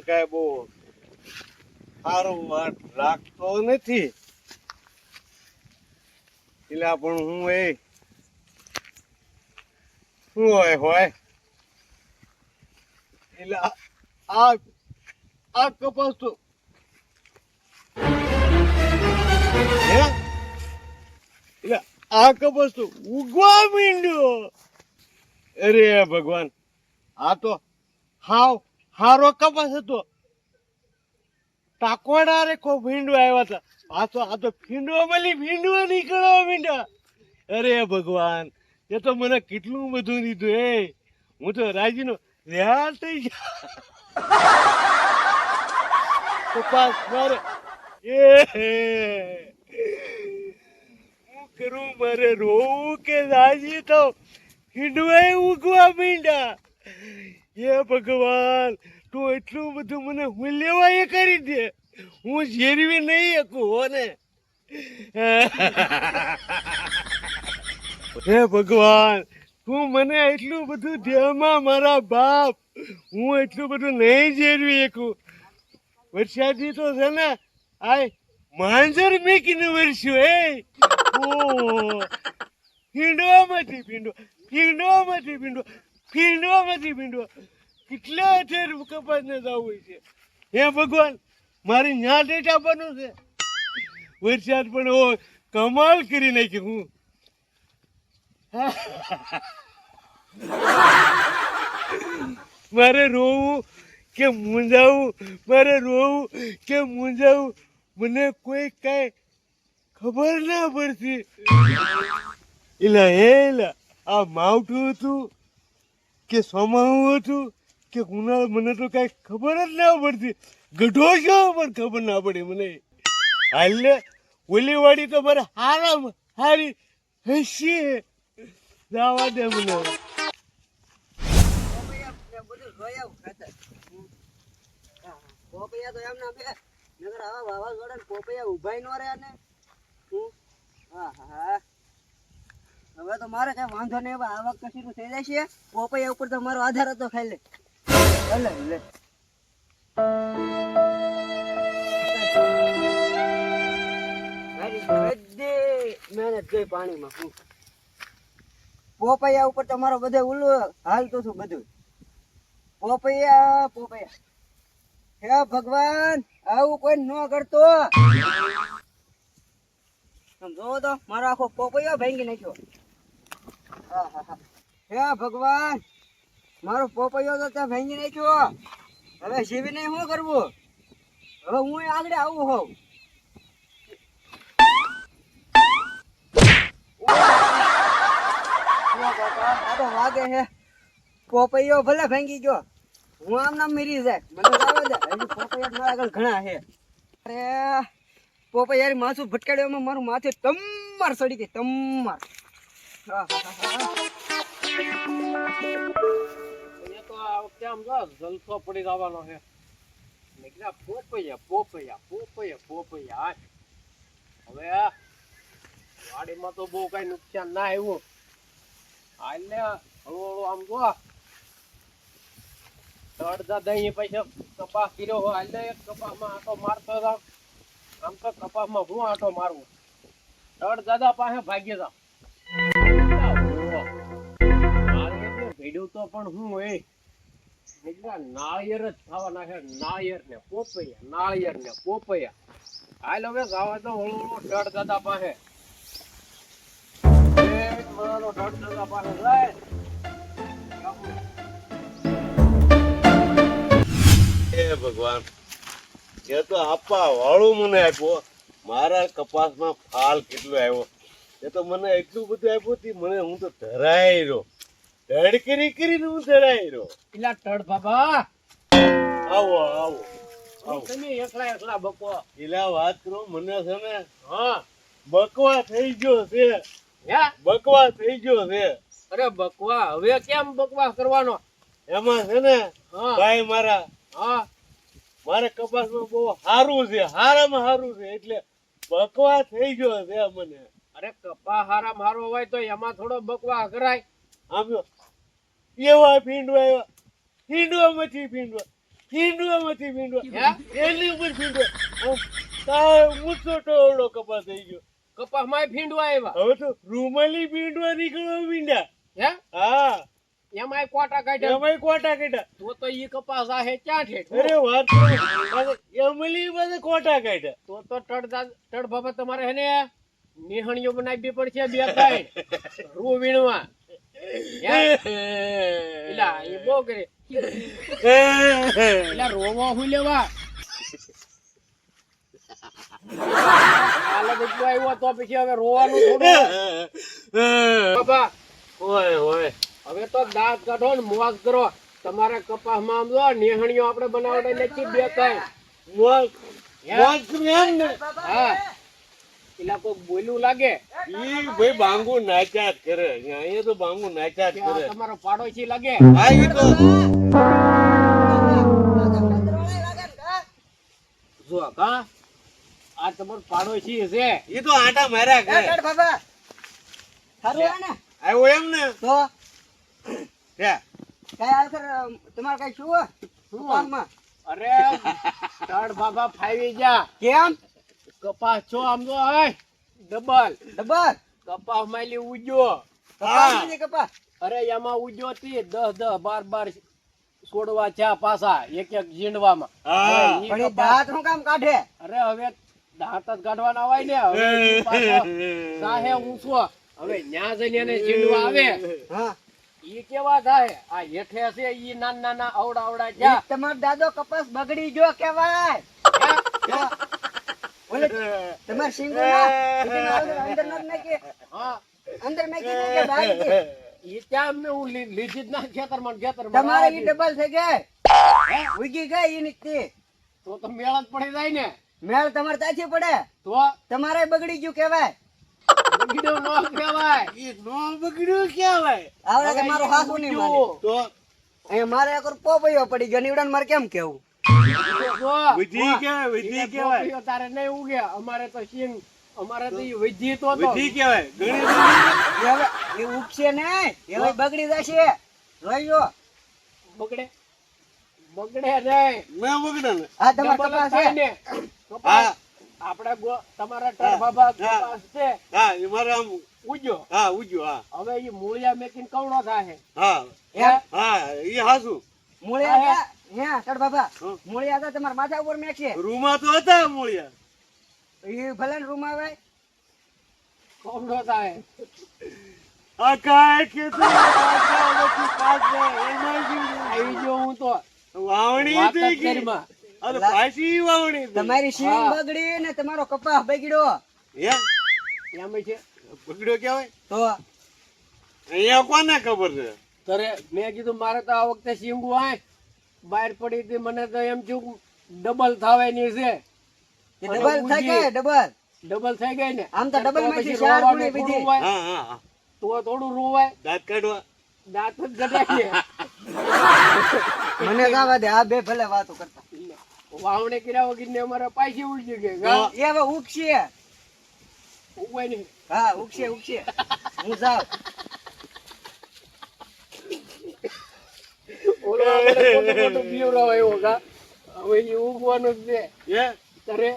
કાંઈ બહુ સારો વાત રાખતો નથી. એટલે પણ હું એ, શું હોય હોય? એટલે આ- કપાસ તો આ કપાસ તો ઉગવા માંડ્યો. અરે ભગવાન, આ તો હાવ હારો કપાસ હતો ટાકોડા રે કો ભીંડો આવ્યા હતા. આ તો આ તો ભીંડો મળી ભીંડો નીકળો માંડ્યા અરે ભગવાન, એ તો મને કેટલું બધું દીધું એ. હું તો રાજીનો રેહાલ થઈ ગયા. કપાસ મારે એ. હું કરું મારે રોવું કે રાજી તો? હિંડવાય ઉગવા માંડ્યા એ ભગવાન તું એટલું બધું મને મૂલ્યવાય કરી દે. હું ઝેરવી નહીં શકું હો ને. હે ભગવાન તું મને એટલું બધું દેમાં મારા બાપ. હું એટલું બધું નહીં ઝેરવી શકું. વરસાદી તો છે ને આ માંજર મેકીને વરસ્યું હે. ઓ ભીંડવામાંથી ભીંડો ભીંડવામાંથી ભીંડો ભીંડવામાંથી ભીંડવા. કેટલા ઠેર કપાસને જવું હોય છે. હે ભગવાન, મારી ન્યા ડેટ આપવાનું છે. વરસાદ પણ ઓ, કમાલ કરી નાખી હું. મારે રોવું કે મૂંઝાવું, મારે રોવું કે મૂંઝાવું, મને કોઈ કાંઈ ખબર ના પડતી. એલા હે એલા, આ માવઠું હતું. કે સોમાવું હતું? કે ઉનાળો, મને તો કાંઈ ખબર જ ના પડતી. ગઢો છો પણ ખબર ના પડી મને. હાલે ઓલીવાડી તો મારે હારામ હારી હસી જવા દે મને. પોપૈયા તો એમના બે. નગર આવા વાવાઝોડા ને પોપૈયા ઉભાઈ નો રહ્યા ને. હું, હા હા. હવે તો મારે કઈ વાંધો નહીં હવે આવક કશી નું થઈ જશે પોપૈયા ઉપર તો મારો આધાર હતો ખાઈ લે લે લે મહેનત ગઈ પાણીમાં હું. પોપૈયા ઉપર તમારો બધે ઉલ્લું હાલતું છું બધું. પોપૈયા પોપૈયા. હે ભગવાન આવું કોઈ ન કરતો. જોવો તો મારો આખો પોપૈયો ભાંગી નાખ્યો. ભગવાન, મારો પોપૈયો તો ત્યાં ભાંગી નાખ્યો. હવે જીવીને શું કરવું? હવે હું આગળ આવું હોઉં. વાગે છે પોપૈયો ભલે ભાંગી ગયો. હું આમ નામ મીરી જાય. મને મારા આગળ ઘણા છે અરે પોપૈયારી માથું ભટકાડ્યો મારું માથે તમ્માર સડી ગઈ તમ્માર જલસો પડી જવાનો છે. કીધા પોપૈયા પોપૈયા પોપૈયા પોપૈયા હવે વાડીમાં તો બહુ કઈ નુકસાન ના આવ્યું. હાલે હળવું હળવું આમ જો. અડધા દહીં પૈસા કપાસ કર્યો હોય, હાલે એક કપાસમાં આટો મારતો આમ તો કપાસમાં હું આટો મારવું દાદા પાસે ભાગી જાવ તો પણ હું એ નીકળ્યા નાળિયેર જ ખાવા નાખે નાળિયેર ને પોપૈયા નાળિયેર ને પોપૈયા. હાલ હવે ખાવા તો હળુ હળુ ઢળ દાદા પાસે. મારો દાદા પાસે. હે ભગવાન, એ તો આપવા વાળું મને આપ્યો. મારા કપાસમાં ફાલ કેટલો આવ્યો. એ તો મને એટલું બધું આપ્યું હતી, મને હું તો ધરાઈ રહ્યો ધડ કરી કરીને હું રહ્યો. પેલા ઢળ બાબા. આવો આવો આવો. તમે એકલા એકલા બકો. એલા વાત કરો મને છે ને હા. બકવા થઈ ગયો છે. હે? બકવા થઈ ગયો છે. અરે બકવા હવે કેમ બકવા કરવાનો? એમાં છે ને ભાઈ મારા હા. મારે કપાસમાં બહુ સારું છે હારામાં સારું છે એટલે બકવા થઈ ગયો છે મને. અરે કપા હારા મારો હોય તો એમાં થોડો બકવા કરાય. આમ એવા ભીંડવા એવા. ભીંડવા મચી ભીંડવા. ભીંડવામાંથી ભીંડવા. એની ઉપર ભીંડવા. તાવ મૂછો ટોળો કપાસ થઈ ગયો. કપાસમાં ભીંડવા આવ્યા. હવે તો રૂમાલી ભીંડવા નીકળવા ભીંડા હે? હા. એમાંય કોટા કાઢ્યા. એમાંય કોટા કાઢ્યા. તો તો ઈ કપાસ આહે ક્યાં ઠેઠ અરે વાત. એમલી બધે કોટા કાઢ્યા. તો તો તડ તડ બાબા તમારે હે ને નિહણીઓ બનાવવી પડશે બે કાઈ રૂ વીણવા. હે? એલા એ બહુ કરે એલા રોવો હું લેવા હાલે બધું આવ્યો તો પછી હવે રોવાનું થોડું બાબા ઓય ઓય હવે તો દાંત કાઢો ને મોજ કરો તમારે કપાસમાં આમ જો નિહણીઓ આપણે બનાવડે નથી બે થાય હા એલા કોઈ બોલ્યું લાગે? ઈ ભાઈ બાંગુ નાચ્યા જ કરે. અહીંયા તો બાંગુ નાચ્યા જ કરે. તમારો પાડોશી લાગે? હા ઈ તો જો કા આ તમારો પાડોશી છે ઈ તો આટા માર્યા કરે. કાડ બાબા. થારું હે ને આવ્યો એમ ને? તો? કે કઈ આખર તમારે કઈ શું? શું? અરે તડ બાબા ફાવી જા કેમ? કપાસ છો આમ તો હે? ડબલ. ડબલ? કપાસ માલી ઉજો. કપાસ અરે એમાં ઉજો થી દસ દસ બાર બાર છોડવા છે પાછા એક એક એ દાંતનું કામ કાઢે? અરે હવે દાંત જ કાઢવાના હોય ને. હવે સાહે ઊંચો. હવે ન્યા જઈને એને જીંડવા આવે. હા. ઈ કેવા થાય? આ હેઠે છે ઈ નાના નાના અવડા અવડા છે તમારો દાદો કપાસ બગડી ગયો કેવાય તો ઓલે તમાર સિંગો ના અંદર નથી નાખી હા. અંદર નાખી દે કે બહાર દે ઈ ત્યાં મેં હું લીધી જ ના ખેતરમાં ને ખેતરમાં. તમારે ઈ ડબલ થઈ ગઈ. ઉગી ગઈ ઈ નીકળી. તો તો મેળ જ પડી જાય ને. મેળ તમારે તાથી પડે. તો? તમારે બગડી ગયું કેવાય બગડ્યો નો કહેવાય. ઈ નો બગડ્યું કહેવાય. આવડે કે મારો હાસુ નહીં માને. તો? અહીંયા મારે એક પોપૈયો પડી ગયો નીવડાને મારે કેમ કેવું વિધિ કહેવાય વિધિ ઈને તારે નહીં ઉગે. અમારે તો સિંગ અમારે તો વિધિ તો તો. વિધિ કહેવાય ઘણી એ ઉગશે ને એ બગડી જશે. જોઈજો બગડે. બગડે નહીં. મેં બગડે ને. આ તમારો કપાસ છે. ને. હા. કપાસ. આપણે તમારા ટર બાબા હા. કપાસ છે. હા ઈ મારે આમ ઉજ્યો હા ઉજ્યો હા. હવે ઈ મૂળિયા મેકીને કવડો થાય હા. એમ? હા એ હાસુ. મૂળિયા હે બાબા. મૂળિયા હતા તમારા માથા ઉપર મેકશે રૂમા તો હતા મૂળિયા. એ ભલે રૂમ આવે. કવડો થાય. આ આવી ગયો હું તો વાવણી થઈ ગઈ અરે પાછી વાવણી તમારી સિંગ બગડી ને તમારો કપાસ બગડ્યો. હે? એમ છે. બગડ્યો કેવાય તો? અહીંયા કોને ખબર છે? તારે મેં કીધું મારે તો આ વખતે શીંગું આય. બહાર પડી હતી મને તો એમ થયું ડબલ થવાની છે. ડબલ થઈ ગઈ ડબલ ડબલ થઈ ગઈ ને. આમ તો ડબલમાંથી ચાર ગુણી બીજી. હા હા તો થોડું રોવાય. દાંત કાઢવા. દાંત જ ગઢાય મને ગાવા દે આ બે ભલે વાતો કરતા. વાવણે કર્યા વગર ને અમારે પાછી ઉડી ગઈ. એ હવે ઉગશે. ઉગવાય નહીં હા ઉગશે ઉગશે. હું જાઉં. ઓલો મોટો મોટો બીવડાવ આવ્યો કા? હવે ઈ ઉગવાનું જ છે. તારે